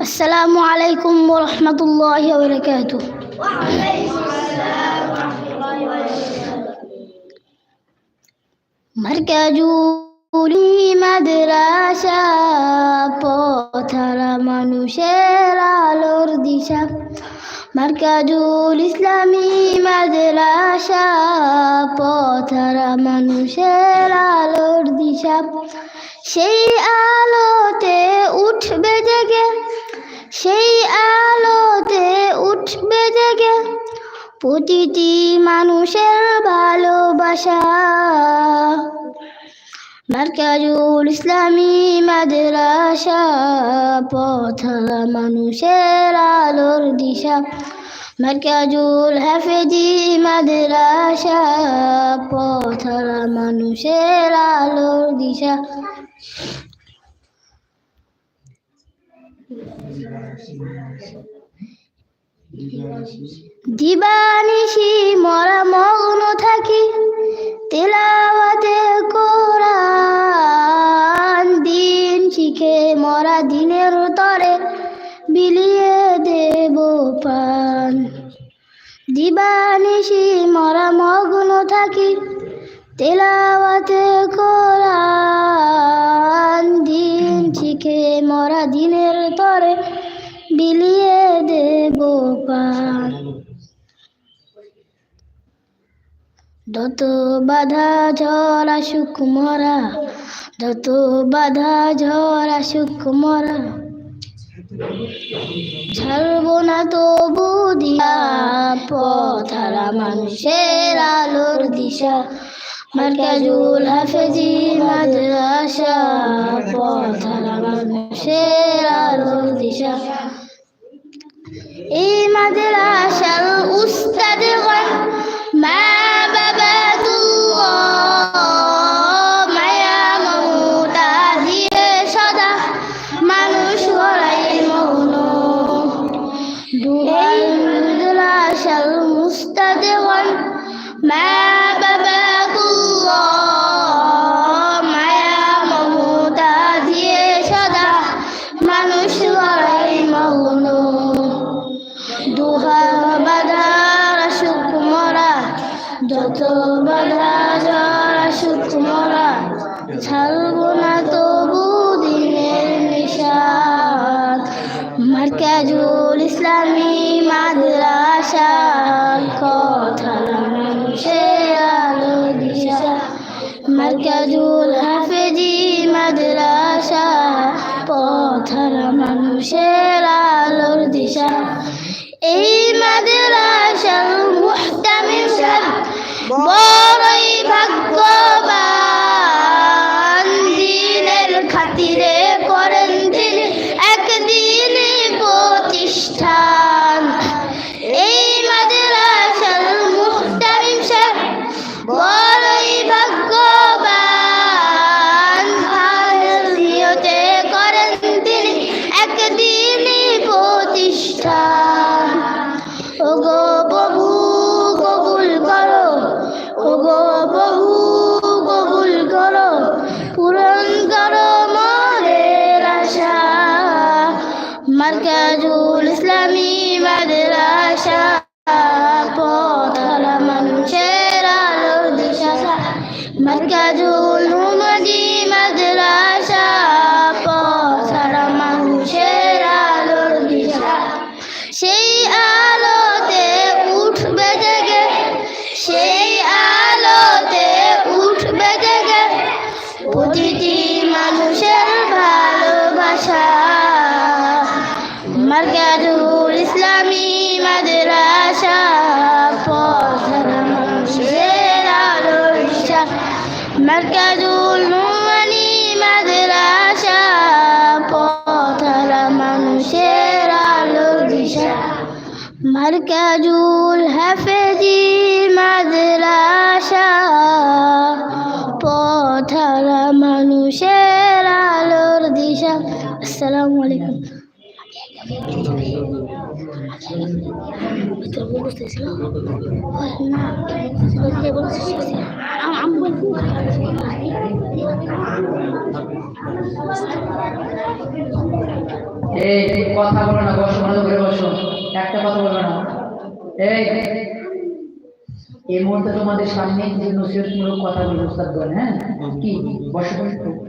السلام عليكم ورحمة الله وبركاته মার্কাজুলি মাদ্রাসা পথারা মানুষের আলোর দিশা মার্কাজুল ইসলামী মাদ্রাসা, পথারা মানুষের আলোর দিশা। সেই আলোতে উঠবে জেগে, সেই আলোতে উঠবে জেগে প্রতিটি মানুষের ভালোবাসা। মার্কাজুল ইসলামী মাদ্রাসা, পথলা মানুষের আলোর দিশা। মার্কাজুল হাফেজি মাদ্রাসা, পথলা মানুষের আলোর দিশা। দিবানিশি মরা মগ্ন থাকি, তেলাওয়াতে কোরআন তেলাওয়াতে কোরআন দিন শিখে মরা দিনের তরে বিলিয়ে দেব পান। যত বাধা ঝড় আসুক মরা, যত বাধা ঝড় আসুক মরা, ছাড়বো না তো বুদিয়া পথারা মানুষের আলোর দিশা। মার্কাজুল হাফেজি মাদ্রাসা পথারা মানুষের আলোর দিশা। এই মাদ্রাসার উস্তাদ ইসলামী মাদ্রাসা কথা মানুষের আলো দিশা। মার্কাজুল হাফেজি মাদ্রাসা পথার মানুষের আলোর দিশা। এই মাদ্রাসার মুহতামিম বড়ই ভাগ্যবান মার্কাজুল ইসলামী মাদ্রাসা পথলা মানুষের আলোর দিশা মার্কাজুল মার্কাজুল নুমানি মাদ্রাসা, পথরা মানুষের আলোর দিশা। মার্কাজুল হাফেজি মাদ্রাসা, পথরা মানুষের আলোর দিশা। আসসালামু আলাইকুম। এই কথা বলো না, বসো, ভালো করে বসো। একটা কথা বলবে না। এই এই মুহূর্তে তোমাদের সামনে যে নসিহতমূলক কথা বলব উস্তাদ হ্যাঁ? কি? বসো বসো।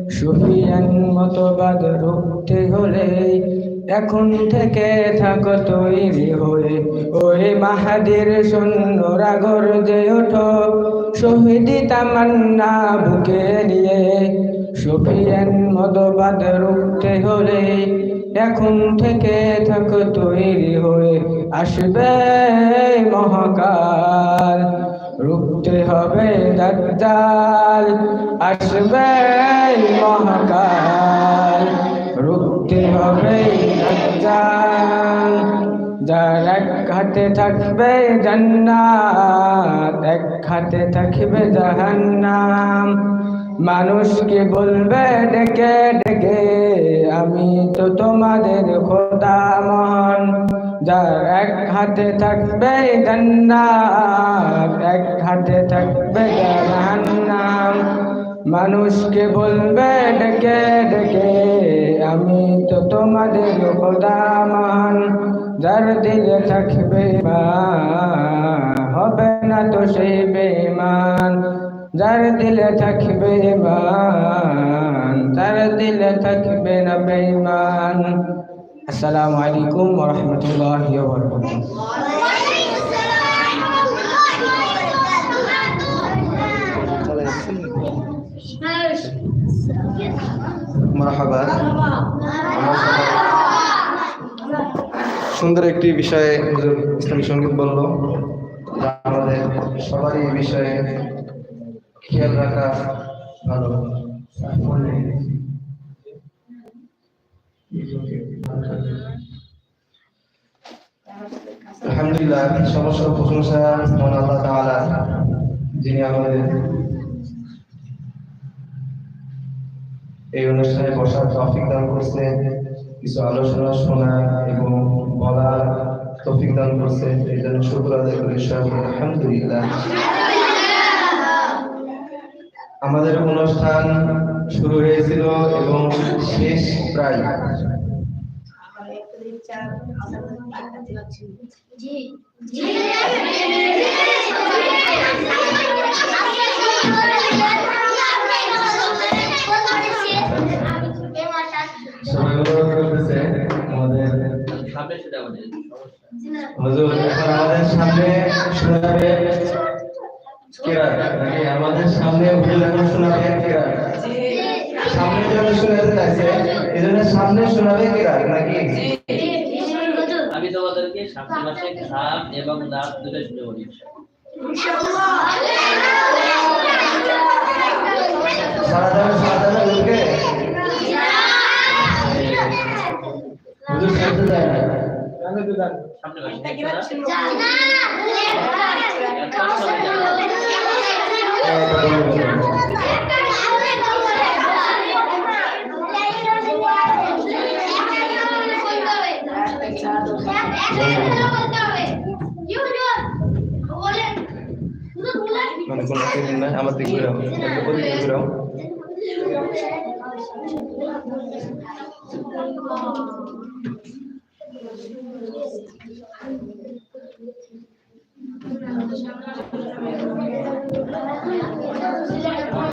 সুফিয়ান মতবাদ রুখতে হলে এখন থেকে থাকো তৈরি হয়ে। ওই মাহাদির সৈন্যরা গর্জে ওঠো, শহীদি তামান্না বুকে নিয়ে। সুফিয়ান মতবাদ রুখতে হলে এখন থেকে থাকো তৈরি হয়ে। আসবে মহাকাল, রুখতে হবে দাজ্জাল। আসবে থাকবে জান্নাত, এক হাতে থাকবে জাহান্নাম। মানুষকে বলবে, ডেকে ডেকে, আমি তো তোমাদের খোদা মহান। যার এক হাতে থাকবে জান্নাত, এক হাতে থাকবে জাহান্নাম। মানুষকে বলবে, ডেকে ডেকে, আমি তো তোমাদের খোদা মহান। যার দিলে থাকবে ইমান, হবে না তো সেই বেমান যার দিলে থাকবে ইমান তার দিলে থাকবে না বেঈমান আসসালামু আলাইকুম ওয়া রাহমাতুল্লাহি ওয়া বারাকাতুহু মারহাবা আমরা সবাই সুন্দর একটি বিষয়ে হুজুর ইসলামী সংগীত বলল আমাদের সবারই এই বিষয়ে খেয়াল রাখা ভালো। আলহামদুলিল্লাহ সমস্ত প্রশংসা মহান আল্লাহ তাআলা, যিনি আমাদের এই অনুষ্ঠানে বসার তৌফিক দান করছেন। কিছু আলোচনা শোনা এবং বলার তৌফিক দান করছে। এই জন্য শুক্র আদায় করি আলহামদুলিল্লাহ। আমাদের অনুষ্ঠান শুরু হয়েছিল এবং শেষ প্রায়। সবাই হুজুর এখন আমাদের সামনে শোনাবে কেরাত নাকি আমাদের সামনে হুজুর এখন শোনাবে কেরাত। সামনে জন্য শোনাতে চাইছে এই জন্য সামনে শোনাবে কেরাত নাকি? আমি তোমাদেরকে সামনে মাসে খাম এবং দাঁত দুটো শুনে বলি। সারা যাবে সারা যাবে হুজুরকে? হুজুর শুনতে চায় না। মানে কোনো না আমার দিক ঘুরাও